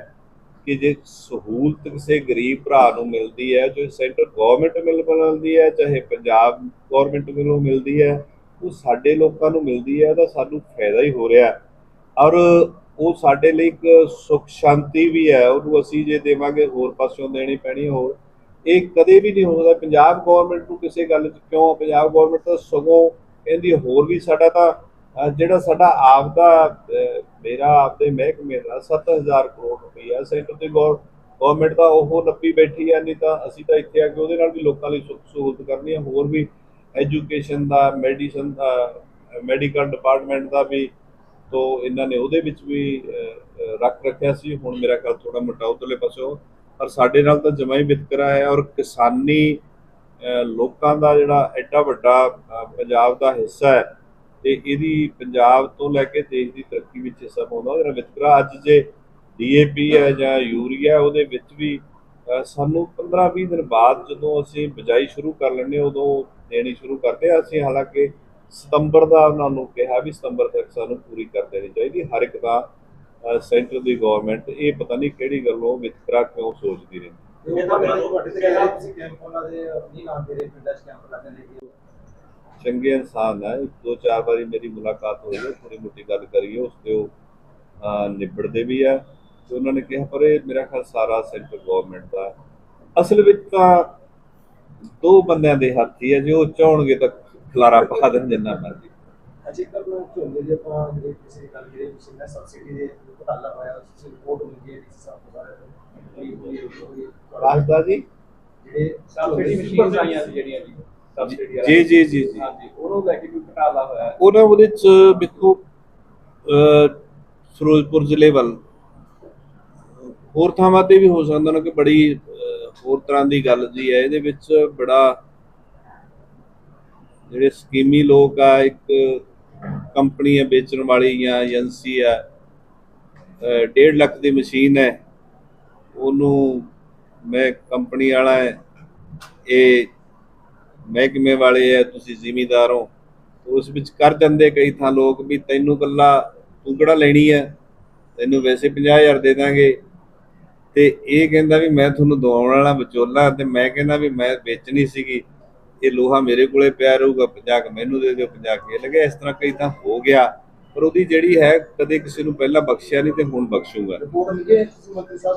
ਕਿ ਜੇ ਸਹੂਲਤ ਕਿਸੇ ਗਰੀਬ ਭਰਾ ਨੂੰ ਮਿਲਦੀ ਹੈ ਜੋ ਸੈਂਟਰ ਗਵਰਨਮੈਂਟ ਮਿਲ ਮਿਲਦੀ ਹੈ ਚਾਹੇ ਪੰਜਾਬ ਗਵਰਨਮੈਂਟ ਵੱਲੋਂ ਮਿਲਦੀ ਹੈ ਉਹ ਸਾਡੇ ਲੋਕਾਂ ਨੂੰ ਮਿਲਦੀ ਹੈ ਤਾਂ ਸਾਨੂੰ ਫਾਇਦਾ ਹੀ ਹੋ ਰਿਹਾ। ਔਰ ਉਹ ਸਾਡੇ ਲਈ ਇੱਕ ਸੁਖ ਸ਼ਾਂਤੀ ਵੀ ਹੈ ਉਹਨੂੰ ਅਸੀਂ ਜੇ ਦੇਵਾਂਗੇ ਹੋਰ ਪਾਸਿਓਂ ਦੇਣੀ ਪੈਣੀ ਹੋਰ ਇਹ ਕਦੇ ਵੀ ਨਹੀਂ ਹੋ ਸਕਦਾ। ਪੰਜਾਬ ਗਵਰਨਮੈਂਟ ਨੂੰ ਕਿਸੇ ਗੱਲ 'ਚ ਕਿਉਂ? ਪੰਜਾਬ ਗਵਰਨਮੈਂਟ ਤਾਂ ਸਗੋਂ ਇਹਦੀ ਹੋਰ ਵੀ ਸਾਡਾ ਤਾਂ ਜਿਹੜਾ ਸਾਡਾ ਆਪ ਦਾ ਮੇਰਾ ਆਪਦੇ ਮਹਿਕਮੇ ਦਾ 7000 ਕਰੋੜ ਰੁਪਈਆ ਸੈਂਟਰ ਤੇ ਗਵਰਨਮੈਂਟ ਦਾ ਉਹ ਨੱਪੀ ਬੈਠੀ ਆ, ਨਹੀਂ ਤਾਂ ਅਸੀਂ ਤਾਂ ਇੱਥੇ ਆ ਕੇ ਉਹਦੇ ਨਾਲ ਵੀ ਲੋਕਾਂ ਲਈ ਸੁੱਖ ਸਹੂਲਤ ਕਰਨੀ ਹੈ ਹੋਰ ਵੀ ਐਜੂਕੇਸ਼ਨ ਦਾ ਮੈਡੀਸਨ ਦਾ ਮੈਡੀਕਲ ਡਿਪਾਰਟਮੈਂਟ ਦਾ ਵੀ ਤੋ ਇਹਨਾਂ ਨੇ ਉਹਦੇ ਵਿੱਚ ਵੀ ਰੱਖ ਰੱਖਿਆ ਸੀ। ਹੁਣ ਮੇਰਾ ਖਿਆਲ ਥੋੜਾ ਮੋਟਾ ਉਧਰਲੇ ਪਾਸਿਓਂ ਪਰ ਸਾਡੇ ਨਾਲ ਤਾਂ ਜਮਾਂ ਹੀ ਵਿਤਕਰਾ ਹੈ ਔਰ ਕਿਸਾਨੀ ਲੋਕਾਂ ਦਾ ਜਿਹੜਾ ਐਡਾ ਵੱਡਾ ਪੰਜਾਬ ਦਾ ਹਿੱਸਾ ਹੈ ਤੇ ਇਹਦੀ ਪੰਜਾਬ ਤੋਂ ਲੈ ਕੇ ਦੇਸ਼ ਦੀ ਤਰੱਕੀ ਵਿੱਚ ਹਿੱਸਾ ਪਾਉਂਦਾ ਉਹਦਾ ਵਿਤਕਰਾ। ਅੱਜ ਜੇ ਡੀਏਪੀ ਹੈ ਜਾਂ ਯੂਰੀਆ ਉਹਦੇ ਵਿੱਚ ਵੀ ਸਾਨੂੰ 15-20 ਦਿਨ ਬਾਅਦ ਜਦੋਂ ਅਸੀਂ ਬਿਜਾਈ ਸ਼ੁਰੂ ਕਰ ਲੈਂਦੇ ਹਾਂ, ਉਦੋਂ ਦੇਣੀ ਸ਼ੁਰੂ ਕਰਦੇ ਹਾਂ। ਅਸੀਂ ਹਾਲਾਂਕਿ ਸਤੰਬਰ ਦਾ ਉਹਨਾਂ ਨੂੰ ਕਿਹਾ ਵੀ ਸਤੰਬਰ ਤੱਕ ਸਾਨੂੰ ਪੂਰੀ ਕਰ ਦੇਣੀ ਚਾਹੀਦੀ। ਹਰ ਇੱਕ ਦਾ ਸੈਂਟਰ ਦੀ ਗਵਰਨਮੈਂਟ ਇਹ ਪਤਾ ਨਹੀਂ ਕਿਹੜੀ ਗੱਲੋਂ ਵਿਤਕਰਾ ਕਿਉਂ ਸੋਚਦੀ ਰਹਿੰਦੀ ਚੰਗੇ ਇਨਸਾਨ ਹੈ ਇੱਕ ਦੋ ਚਾਰ ਵਾਰੀ ਮੇਰੀ ਮੁਲਾਕਾਤ ਹੋਈ ਹੈ ਥੋੜੀ ਮੋਟੀ ਗੱਲ ਕਰੀਏ ਉਸ ਤੇ ਉਹ ਨਿਬੜਦੇ ਵੀ ਆ। ਤੇ ਉਹਨਾਂ ਨੇ ਕਿਹਾ ਪਰ ਇਹ ਮੇਰਾ ਖਿਆਲ ਸਾਰਾ ਸੈਂਟਰ ਗਵਰਨਮੈਂਟ ਦਾ। ਅਸਲ ਵਿੱਚ ਤਾਂ ਦੋ ਬੰਦਿਆਂ ਦੇ ਹੱਥ ਹੀ ਹੈ ਜੇ ਉਹ ਚਾਹਣਗੇ ਤਾਂ ਖਲਾਰਾ ਪਾ ਦੇਣ ਜਿੰਨਾ ਮਰਜ਼ੀ। ਅੱਛਾ ਇੱਕ ਆਪਣਾ ਝੋਨੇ ਦੇ ਆਪਾਂ ਜਿਹੜੇ ਕਿਸੇ ਦੀ ਗੱਲ ਕਰੀਏ ਤੁਸੀਂ ਨੇ ਸਬਸਿਡੀ ਦੇ ਘੁਟਾਲਾ ਹੋਇਆ ਉਸ ਰਿਪੋਰਟ ਮਿਲੀ ਹੈ ਜਿਸ ਹਿਸਾਬ ਨਾਲ ਕੋਈ ਕੋਈ ਵਾਸਦਾ ਜੀ? ਜਿਹੜੇ ਸਬਸਿਡੀ ਮਸ਼ੀਨਸ ਆਈਆਂ ਸੀ ਜਿਹੜੀਆਂ ਜੀ ਸਬਸਿਡੀ ਜੀ ਜੀ ਜੀ ਜੀ ਹਾਂਜੀ ਉਹਨੂੰ ਲੈ ਕੇ ਕੋਈ ਘਟਾਲਾ ਹੋਇਆ। ਹੈ। ਉਹਨਾਂ ਉਹਦੇ ਚ ਵੇਖੋ ਅਹ, ਫਿਰੋਜ਼ਪੁਰ ਜ਼ਿਲ੍ਹੇ ਵੱਲ। ਹੋਰ ਥਾਵਾਂ ਤੇ ਵੀ ਹੋ ਸਕਦਾ ਨਾ ਕਿ ਬੜੀ ਹੋਰ ਤਰ੍ਹਾਂ ਦੀ ਗੱਲ ਜੀ ਹੈ। ਇਹਦੇ ਵਿੱਚ ਬੜਾ ਜਿਹੜੇ ਸਕੀਮੀ ਲੋਕ ਆ ਇੱਕ ਕੰਪਨੀ ਹੈ, ਵੇਚਣ ਵਾਲੀ ਜਾਂ ਏਜੰਸੀ ਆ 1.5 ਲੱਖ ਦੀ ਮਸ਼ੀਨ ਹੈ, ਉਹਨੂੰ ਮੈਂ ਕੰਪਨੀ ਵਾਲਾ ਹੈ, ਇਹ ਮਹਿਕਮੇ ਵਾਲੇ ਹੈ, ਤੁਸੀਂ ਜ਼ਿਮੀਦਾਰ ਹੋ, ਉਸ ਵਿੱਚ ਕਰ ਜਾਂਦੇ ਕਈ ਥਾਂ ਲੋਕ ਵੀ ਤੈਨੂੰ ਕੱਲਾ ਤੂੰ ਕਿਹੜਾ ਲੈਣੀ ਹੈ, ਤੈਨੂੰ ਵੈਸੇ 50000 ਦੇ ਦਾਂਗੇ। ਤੇ ਇਹ ਕਹਿੰਦਾ ਵੀ ਮੈਂ ਤੁਹਾਨੂੰ ਦਵਾਉਣ ਵਾਲਾ ਵਿਚੋਲਾ, ਤੇ ਮੈਂ ਕਹਿੰਦਾ ਵੀ ਮੈਂ ਵੇਚਣੀ ਸੀਗੀ। ਇਹ ਲੋਹਾ ਮੇਰੇ ਕੋਲੇ ਪਿਆ ਰਹੂਗਾ 50 ਕੁ ਮੈਨੂੰ ਦੇ ਦਿਓ 50 ਕੇ ਲੱਗੇ ਇਸ ਤਰ੍ਹਾਂ ਕਈ ਤਾਂ ਹੋ ਗਿਆ। ਪਰ ਉਹਦੀ ਜਿਹੜੀ ਹੈ ਕਦੇ ਕਿਸੇ ਨੂੰ ਪਹਿਲਾਂ ਬਖਸ਼ਿਆ ਨਹੀਂ ਤੇ ਹੁਣ ਬਖਸ਼ੂਗਾ।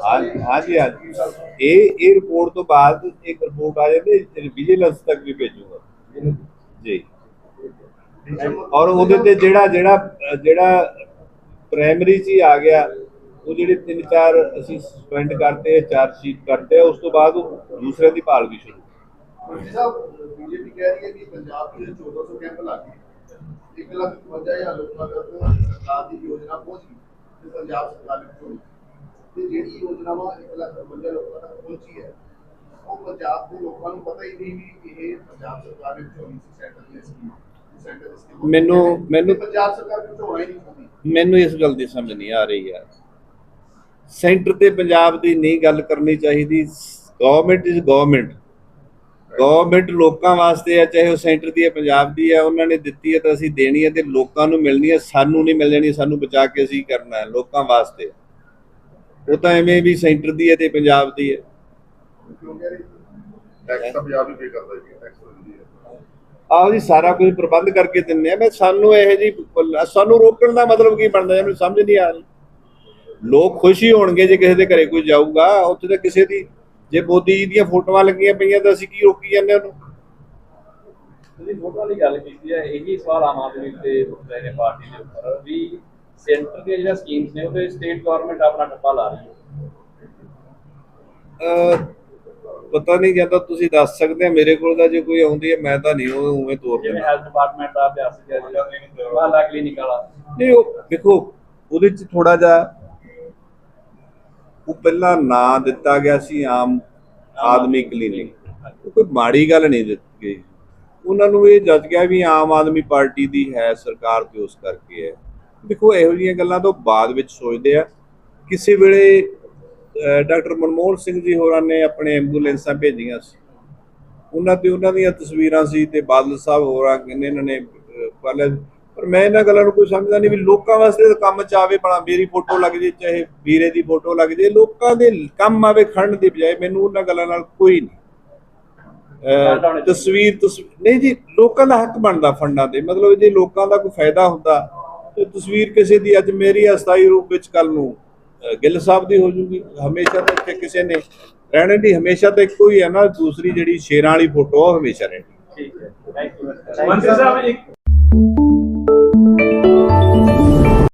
ਹਾਂਜੀ ਹਾਂਜੀ ਹਾਂਜੀ। ਇਹ ਇਹ ਰਿਪੋਰਟ ਤੋਂ ਬਾਅਦ ਇੱਕ ਰਿਪੋਰਟ ਆ ਜਾਂਦੀ ਵਿਜੀਲੈਂਸ ਤੱਕ ਵੀ ਭੇਜੂਗਾ। ਜੀ। ਔਰ ਉਹਦੇ ਤੇ ਜਿਹੜਾ ਜਿਹੜਾ ਜਿਹੜਾ ਪ੍ਰਾਇਮਰੀ ਚ ਹੀ ਆ ਗਿਆ ਉਹ ਜਿਹੜੇ ਤਿੰਨ ਚਾਰ ਅਸੀਂ ਸਸਪੈਂਡ ਕਰਤੇ ਆ ਚਾਰ ਸ਼ੀਟ ਕਰਤੇ ਆ ਉਸ ਤੋਂ ਬਾਅਦ ਦੂਸਰੇ ਦੀ ਭਾਲ ਵੀ ਸ਼ੁਰੂ ਮੰਤਰੀ ਸਾਹਿਬ ਬੀਜੇਪੀ ਕਹਿ ਰਹੀ ਹੈ ਕਿ ਪੰਜਾਬ ਦੇ 1400 ਕੈਂਪ ਲੱਗੇ 1 ਲੱਖ 55000 ਲੋਕਾਂ ਤੱਕ ਸਰਕਾਰ ਦੀ ਯੋਜਨਾ ਪਹੁੰਚ ਗਈ ਤੇ ਪੰਜਾਬ ਸਰਕਾਰ ਨੇ ਪਹੁੰਚੀ ਤੇ ਜਿਹੜੀ ਯੋਜਨਾ ਵਾ 1 ਲੱਖ 55 ਲੋਕਾਂ ਤੱਕ ਪਹੁੰਚੀ ਹੈ ਉਹ ਪੰਜਾਬ ਦੇ ਲੋਕਾਂ ਨੂੰ ਪਤਾ ਹੀ ਨਹੀਂ ਵੀ ਇਹ ਪੰਜਾਬ ਸਰਕਾਰ ਨੇ ਚੋਰੀ ਸੀ ਸੈਂਟਰ ਦੀ ਸਕੀਮ ਸੈਂਟਰ ਦੀ ਸਕੀਮ ਮੈਨੂੰ ਮੈਨੂੰ ਪੰਜਾਬ ਸਰਕਾਰ ਨੂੰ ਝੋਣਾ ਹੀ ਨਹੀਂ ਚਾਹੁੰਦੀ ਮੈਨੂੰ ਇਸ ਗੱਲ ਦੀ ਸਮਝ ਨਹੀਂ ਆ ਰਹੀ ਯਾਰ। ਸੈਂਟਰ ਤੇ ਪੰਜਾਬ ਦੀ ਨਹੀਂ ਗੱਲ ਕਰਨੀ ਚਾਹੀਦੀ। ਗਵਰਨਮੈਂਟ ਇਜ਼ ਗਵਰਨਮੈਂਟ ਗਵਰਨਮੈਂਟ ਲੋਕਾਂ ਵਾਸਤੇ ਹੈ ਚਾਹੇ ਉਹ ਸੈਂਟਰ ਦੀ ਹੈ ਪੰਜਾਬ ਦੀ ਹੈ ਉਹਨਾਂ ਨੇ ਦਿੱਤੀ ਹੈ ਤਾਂ ਅਸੀਂ ਦੇਣੀ ਹੈ ਤੇ ਲੋਕਾਂ ਨੂੰ ਮਿਲਣੀ ਹੈ ਸਾਨੂੰ ਨਹੀਂ ਮਿਲ ਜਾਣੀ ਸਾਨੂੰ ਬਚਾ ਕੇ ਅਸੀਂ ਕਰਨਾ ਹੈ ਲੋਕਾਂ ਵਾਸਤੇ। ਉਹ ਤਾਂ ਐਵੇਂ ਵੀ ਸੈਂਟਰ ਦੀ ਹੈ ਤੇ ਪੰਜਾਬ ਦੀ ਹੈ। ਕਿਉਂ ਕਹਿ ਰਹੀ ਟੈਕਸ ਤਾਂ ਪੰਜਾਬ ਹੀ ਪੇ ਕਰਦਾ ਜੀ ਟੈਕਸ ਆਹ ਜੀ ਸਾਰਾ ਕੁਝ ਪ੍ਰਬੰਧ ਕਰਕੇ ਦਿੰਦੇ ਆ। ਮੈਂ ਸਾਨੂੰ ਇਹ ਜੀ ਸਾਨੂੰ ਰੋਕਣ ਦਾ ਮਤਲਬ ਕੀ ਬਣਦਾ ਮੈਨੂੰ ਸਮਝ ਨਹੀਂ ਆ ਰਹੀ। ਲੋਕ ਖੁਸ਼ੀ ਹੋਣਗੇ ਜੇ ਕਿਸੇ ਦੇ ਘਰੇ ਕੋਈ ਜਾਊਗਾ ਉੱਥੇ ਤਾਂ ਕਿਸੇ ਦੀ ਜੇ ਮੋਦੀ ਜੀ ਦੀਆਂ ਫੋਟੋਆਂ ਲੱਗੀਆਂ ਪਈਆਂ ਤਾਂ ਅਸੀਂ ਕੀ ਰੋਕੀ ਜਾਂਦੇ ਉਹਨੂੰ? ਤੁਸੀਂ ਫੋਟੋ ਦੀ ਗੱਲ ਕੀਤੀ ਹੈ ਇਹੀ ਸਵਾਲ ਆਮ ਆਦਮੀ ਤੇ ਉੱਠ ਰਹੇ ਨੇ ਪਾਰਟੀ ਦੇ ਉੱਪਰ ਵੀ ਸੈਂਟਰ ਦੀਆਂ ਜਿਹੜੀਆਂ ਸਕੀਮਸ ਨੇ ਉਹਦੇ ਸਟੇਟ ਗਵਰਨਮੈਂਟ ਆਪਣਾ ਟੱਪਾ ਲਾ ਰਹੀ ਹੈ। ਅਹ ਪਤਾ ਨਹੀਂ ਜਾਂਦਾ ਤੁਸੀਂ ਦੱਸ ਸਕਦੇ ਆ ਮੇਰੇ ਕੋਲ ਤਾਂ ਜੇ ਕੋਈ ਆਉਂਦੀ ਹੈ ਮੈਂ ਤਾਂ ਨਹੀਂ ਉਹ ਉਵੇਂ ਤੋਰ ਦਿੰਦਾ। ਹੈਲਥ ਡਿਪਾਰਟਮੈਂਟ ਦਾ ਅਭਿਆਸ ਵਾਲਾ ਕਲੀਨਿਕ ਵਾਲਾ ਨਹੀਂ ਉਹ ਦੇਖੋ ਉਹਦੇ ਚ ਥੋੜਾ ਜਿਹਾ ਉਹ ਪਹਿਲਾਂ ਨਾਂ ਦਿੱਤਾ ਗਿਆ ਸੀ ਆਮ ਆਦਮੀ ਕਲੀਨਿਕ। ਉਹ ਕੋਈ ਮਾੜੀ ਗੱਲ ਨਹੀਂ ਦਿੱਤੀ। ਗਈ ਉਹਨਾਂ ਨੂੰ ਇਹ ਜੱਜ ਗਿਆ ਵੀ ਆਮ ਆਦਮੀ ਪਾਰਟੀ ਦੀ ਹੈ ਸਰਕਾਰ ਤੇ ਉਸ ਕਰਕੇ ਹੈ। ਦੇਖੋ ਇਹੋ ਜਿਹੀਆਂ ਗੱਲਾਂ ਤੋਂ ਬਾਅਦ ਵਿੱਚ ਸੋਚਦੇ ਆ। ਕਿਸੇ ਵੇਲੇ ਡਾਕਟਰ ਮਨਮੋਹਨ ਸਿੰਘ ਜੀ ਹੋਰਾਂ ਨੇ ਆਪਣੇ ਐਂਬੂਲੈਂਸਾਂ ਭੇਜੀਆਂ ਸੀ। ਉਹਨਾਂ ਤੇ ਉਹਨਾਂ ਦੀਆਂ ਤਸਵੀਰਾਂ ਸੀ ਤੇ ਬਾਦਲ ਸਾਹਿਬ ਹੋਰਾਂ ਕਹਿੰਦੇ ਇਹਨਾਂ ਨੇ ਅਹ, ਪਹਿਲੇ ਪਰ ਮੈਂ ਇਹਨਾਂ ਗੱਲਾਂ ਨੂੰ ਕੋਈ ਸਮਝਦਾ ਨਹੀਂ ਵੀ ਲੋਕਾਂ ਵਾਸਤੇ ਕੰਮ ਚ ਆਵੇ ਬਣਾ ਮੇਰੀ ਫੋਟੋ ਲੱਗ ਜੇ ਚਾਹੇ ਵੀਰੇ ਦੀ ਫੋਟੋ ਲੱਗ ਜੇ ਲੋਕਾਂ ਦੇ ਕੰਮ ਆਵੇ ਖੜਨ ਦੀ ਬਜਾਏ ਮੈਨੂੰ ਉਹਨਾਂ ਗੱਲਾਂ ਨਾਲ ਕੋਈ ਨਹੀਂ। ਤਸਵੀਰ ਤਸਵੀਰ ਨਹੀਂ ਜੀ ਲੋਕਾਂ ਦਾ ਹੱਕ ਬਣਦਾ ਫੰਡਾਂ ਤੇ। ਮਤਲਬ ਜੇ ਲੋਕਾਂ ਦਾ ਕੋਈ ਫਾਇਦਾ ਹੁੰਦਾ ਤੇ ਤਸਵੀਰ ਕਿਸੇ ਦੀ ਅੱਜ ਮੇਰੀ ਆ ਸਥਾਈ ਰੂਪ ਵਿੱਚ ਕੱਲ ਨੂੰ ਗਿੱਲ ਸਾਹਿਬ ਦੀ ਹੋ ਜੂਗੀ। ਹਮੇਸ਼ਾ ਤਾਂ ਇੱਥੇ ਕਿਸੇ ਨੇ ਰਹਿਣੇ ਦੀ ਹਮੇਸ਼ਾ ਤਾਂ ਇੱਕੋ ਹੀ ਹੈ ਨਾ ਦੂਸਰੀ ਜਿਹੜੀ ਸ਼ੇਰਾਂ ਵਾਲੀ ਫੋਟੋ ਉਹ ਹਮੇਸ਼ਾ ਰਹਿਣੀ। ਠੀਕ ਹੈ। ਥੈਂਕ ਯੂ ਸਾਹਿਬ ਇੱਕ